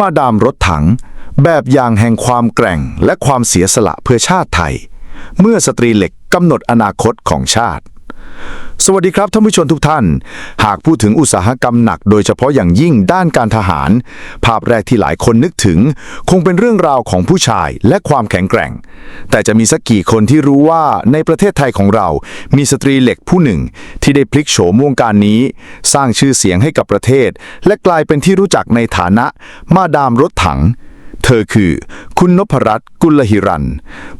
มาดามรถถัง แบบอย่างแห่งความแกร่งและความเสียสละเพื่อชาติไทย เมื่อสตรีเหล็กกำหนดอนาคตของชาติ สวัสดีครับท่านผู้ชมทุกท่าน หากพูดถึงอุตสาหกรรมหนักโดยเฉพาะอย่างยิ่งด้านการทหาร ภาพแรกที่หลายคนนึกถึง คงเป็นเรื่องราวของผู้ชายและความแข็งแกร่ง แต่จะมีสักกี่คนที่รู้ว่าในประเทศไทยของเรา มีสตรีเหล็กผู้หนึ่ง ที่ได้พลิกโฉมวงการนี้ สร้างชื่อเสียงให้กับประเทศ และกลายเป็นที่รู้จักในฐานะ มาดามรถถัง เธอคือคุณนพรัตน์กุลหิรัน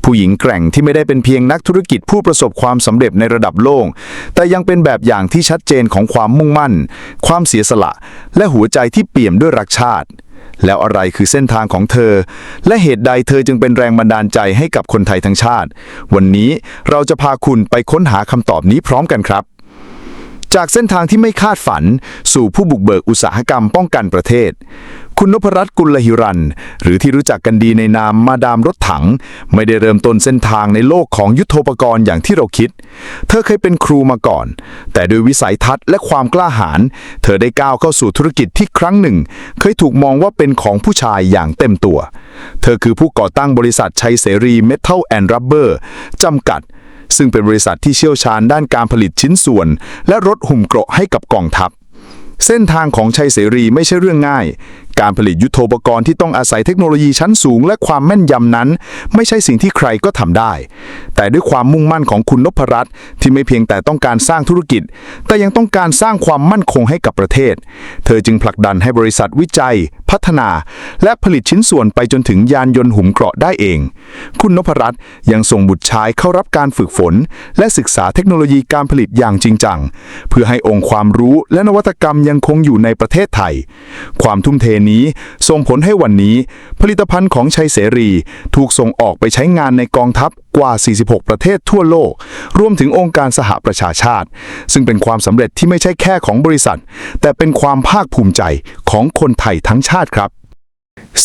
ผู้หญิงแกร่งที่ไม่ได้เป็นเพียงนักธุรกิจผู้ประสบความสำเร็จในระดับโลก แต่ยังเป็นแบบอย่างที่ชัดเจนของความมุ่งมั่น ความเสียสละ และหัวใจที่เปี่ยมด้วยรักชาติ แล้วอะไรคือเส้นทางของเธอ และเหตุใดเธอจึงเป็นแรงบันดาลใจให้กับคนไทยทั้งชาติ วันนี้เราจะพาคุณไปค้นหาคำตอบนี้พร้อมกันครับ จากเส้นทางที่ไม่คาดฝัน สู่ผู้บุกเบิกอุตสาหกรรมป้องกันประเทศ คุณนพรัตน์กุลหิรัน หรือที่รู้จักกันดีในนามมาดามรถถัง ไม่ได้เริ่มต้นเส้นทางในโลกของยุทโธปกรณ์อย่างที่เราคิด เธอเคยเป็นครูมาก่อน แต่ด้วยวิสัยทัศน์และความกล้าหาญเธอได้ก้าวเข้าสู่ธุรกิจที่ครั้งหนึ่ง เคยถูกมองว่าเป็นของผู้ชายอย่างเต็มตัว เธอคือผู้ก่อตั้งบริษัทชัยเสรีเมทัลแอนด์รับเบอร์จำกัด ซึ่งเป็นบริษัทที่เชี่ยวชาญด้านการผลิตชิ้นส่วน และรถหุ่มเกราะให้กับกองทัพ เส้นทางของชัยเสรีไม่ใช่เรื่องง่าย การผลิตยุทโธปกรณ์ที่ต้องอาศัยเทคโนโลยีชั้นสูง และความแม่นยำนั้น ไม่ใช่สิ่งที่ใครก็ทำได้ แต่ด้วยความมุ่งมั่นของคุณนพรัตน์ที่ไม่เพียงแต่ต้องการสร้างธุรกิจ แต่ยังต้องการสร้างความมั่นคงให้กับประเทศ เธอจึงผลักดันให้บริษัทวิจัย พัฒนา และผลิตชิ้นส่วนไปจนถึงยานยนต์หุ่มเกราะได้เอง คุณนพรัตน์ยังส่งบุตรชายเข้ารับการฝึกฝน และศึกษาเทคโนโลยีการผลิตอย่างจริงจังเพื่อให้องค์ความรู้และนวัตกรรมยังคงอยู่ในประเทศไทย ความทุ่มเทนี้ ส่งผลให้วันนี้ ผลิตภัณฑ์ของชัยเสรี ถูกส่งออกไปใช้งานในกองทัพกว่า 46 ประเทศทั่วโลก รวมถึงองค์การสหประชาชาติ ซึ่งเป็นความสำเร็จที่ไม่ใช่แค่ของบริษัท แต่เป็นความภาคภูมิใจของคนไทยทั้งชาติครับ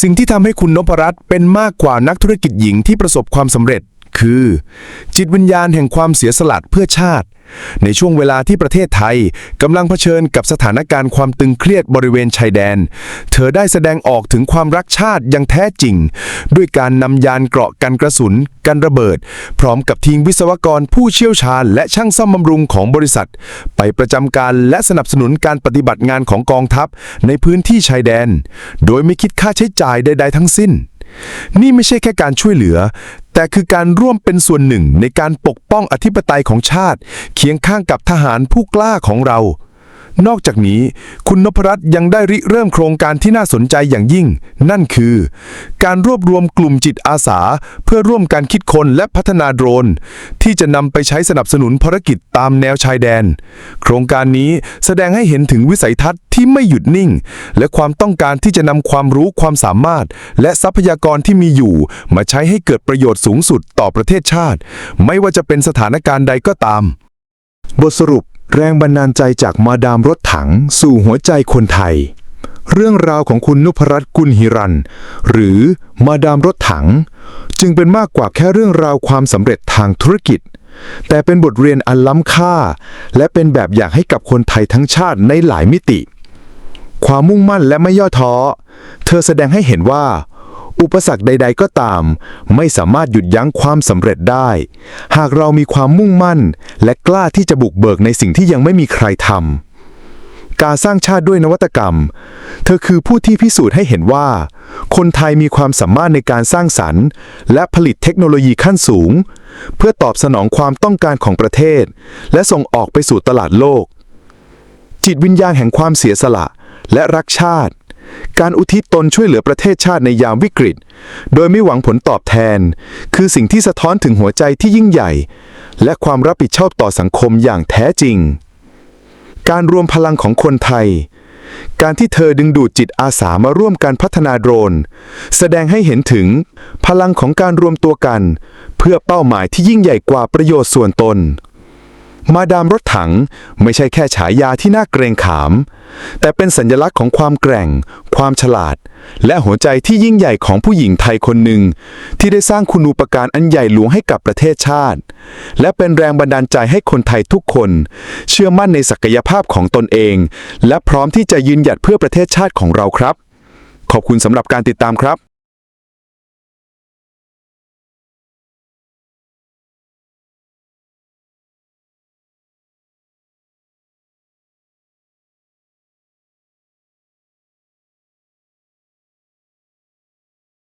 สิ่งที่ทำให้คุณนพรัตน์เป็นมากกว่านักธุรกิจหญิงที่ประสบความสำเร็จ คือ จิตวิญญาณแห่งความเสียสละเพื่อชาติ ในช่วงเวลาที่ประเทศไทยกำลังเผชิญกับสถานการณ์ความตึงเครียดบริเวณชายแดน เธอได้แสดงออกถึงความรักชาติอย่างแท้จริง ด้วยการนำยานเกราะกันกระสุน กันระเบิด พร้อมกับทีมวิศวกรผู้เชี่ยวชาญ และช่างซ่อมบำรุงของบริษัท ไปประจำการและสนับสนุนการปฏิบัติงานของกองทัพในพื้นที่ชายแดน โดยไม่คิดค่าใช้จ่ายใด ๆ ทั้งสิ้น นี่ไม่ใช่แค่การช่วยเหลือ แต่คือการร่วมเป็นส่วนหนึ่งในการปกป้องอธิปไตยของชาติ เคียงข้างกับทหารผู้กล้าของเรา นอกจากนี้ คุณนพรัตน์ยังได้ริเริ่มโครงการที่น่าสนใจอย่างยิ่ง นั่นคือ การรวบรวมกลุ่มจิตอาสา เพื่อร่วมการคิดค้นและพัฒนาโดรน ที่จะนำไปใช้สนับสนุนภารกิจตามแนวชายแดน โครงการนี้แสดงให้เห็นถึงวิสัยทัศน์ที่ไม่หยุดนิ่ง และความต้องการที่จะนำความรู้ความสามารถ และทรัพยากรที่มีอยู่ มาใช้ให้เกิดประโยชน์สูงสุดต่อประเทศชาติ ไม่ว่าจะเป็นสถานการณ์ใดก็ตาม บทสรุป แรงบันดาลใจจากมาดามรถถังสู่หัวใจคนไทย เรื่องราวของคุณนุพรัตน์กุลหิรัน หรือมาดามรถถัง จึงเป็นมากกว่าแค่เรื่องราวความสำเร็จทางธุรกิจ แต่เป็นบทเรียนอันล้ำค่า และเป็นแบบอย่างให้กับคนไทยทั้งชาติในหลายมิติ ความมุ่งมั่นและไม่ย่อท้อ เธอแสดงให้เห็นว่า อุปสรรคใด ๆ ก็ตาม ไม่สามารถหยุดยั้งความสำเร็จได้ หากเรามีความมุ่งมั่น และกล้าที่จะบุกเบิกในสิ่งที่ยังไม่มีใครทำการสร้างชาติด้วยนวัตกรรม เธอคือผู้ที่พิสูจน์ให้เห็นว่า คนไทยมีความสามารถในการสร้างสรรค์ และผลิตเทคโนโลยีขั้นสูง เพื่อตอบสนองความต้องการของประเทศ และส่งออกไปสู่ตลาดโลก จิตวิญญาณแห่งความเสียสละและรักชาติ การอุทิศตนช่วยเหลือประเทศชาติในยามวิกฤต โดยไม่หวังผลตอบแทน คือสิ่งที่สะท้อนถึงหัวใจที่ยิ่งใหญ่ และความรับผิดชอบต่อสังคมอย่างแท้จริง การรวมพลังของคนไทย การที่เธอดึงดูดจิตอาสามาร่วมการพัฒนาโดรน แสดงให้เห็นถึง พลังของการรวมตัวกัน เพื่อเป้าหมายที่ยิ่งใหญ่กว่าประโยชน์ส่วนตน มาดามรถถังไม่ใช่แค่ฉายาที่น่าเกรงขาม แต่เป็นสัญลักษณ์ของความแกร่ง ความฉลาด และหัวใจที่ยิ่งใหญ่ของผู้หญิงไทยคนหนึ่ง ที่ได้สร้างคุณูปการอันใหญ่หลวงให้กับประเทศชาติ และเป็นแรงบันดาลใจให้คนไทยทุกคน เชื่อมั่นในศักยภาพของตนเอง และพร้อมที่จะยืนหยัดเพื่อประเทศชาติของเราครับ ขอบคุณสำหรับการติดตามครับ